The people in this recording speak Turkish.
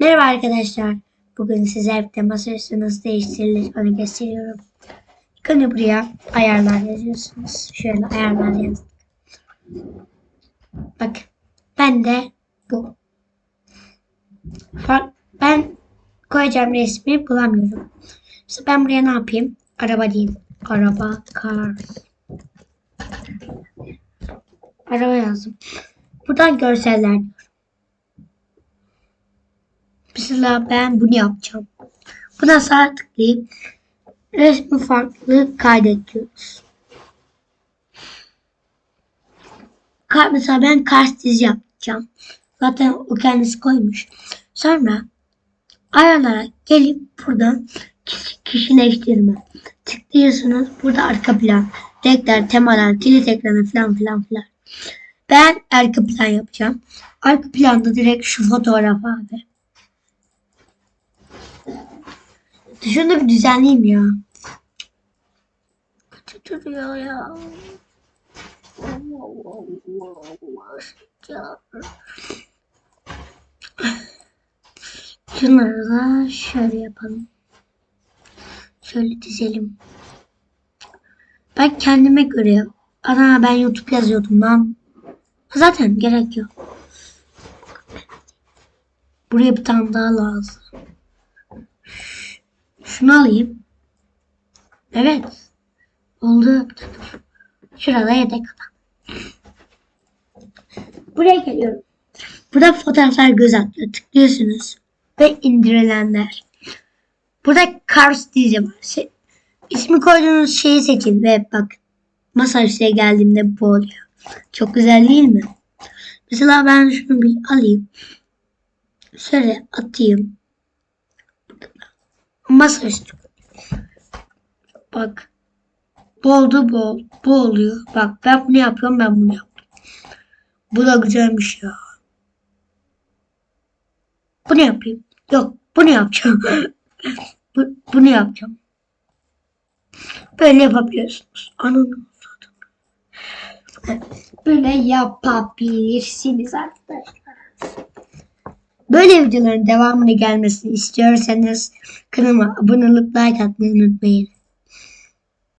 Merhaba arkadaşlar. Bugün size evde masaüstü nasıl değiştirilir onu gösteriyorum. Önce buraya ayarlar yazıyorsunuz. Şöyle ayarlar yaz. Bak. Ben de bu. Fark, ben koyacağım resmi bulamıyorum. İşte ben buraya ne yapayım? Araba diyeyim. Araba, car. Araba yazdım. Buradan görseller. Mesela ben bunu yapacağım. Buna sağ tıklayıp resmi farklı kaydet diyoruz. Ka- Mesela ben kart dizi yapacağım. Zaten o kendisi koymuş. Sonra ayarlara gelip buradan kişi- kişileştirme. Tıklıyorsunuz. Burada arka plan, renkler, temalar, kilit ekranı falan filan filan. Ben arka plan yapacağım. Arka planda direkt şu fotoğraf abi. Şunu bir düzenleyeyim ya. Kötü duruyor ya. Şunları da şöyle yapalım. Şöyle dizelim. Ben kendime göre ana ben YouTube yazıyordum lan. Zaten gerek yok. Buraya bir tane daha lazım. Şunu alayım. Evet. Oldu. Şurada yedek adam. Buraya geliyorum. Burada fotoğraflar göz atıyor. Tıklıyorsunuz. Ve indirilenler. Burada Cars diyeceğim. Şey, ismi koyduğunuz şeyi seçin ve bak masa üstüne geldiğimde bu oluyor. Çok güzel değil mi? Mesela ben şunu bir alayım. Şöyle atayım. Masaüstü. Bak. Bu oldu bu. Bu oluyor. Bak ben bunu yapıyorum ben bunu yaptım. Bu da güzelmiş ya. Bunu yapayım. Yok bunu yapacağım. bu, bunu yapacağım. Böyle yapabiliyorsunuz. Ananı. Böyle yapabilirsiniz arkadaşlar. Böyle videoların devamını gelmesini istiyorsanız kanalıma abone olup like atmayı unutmayın.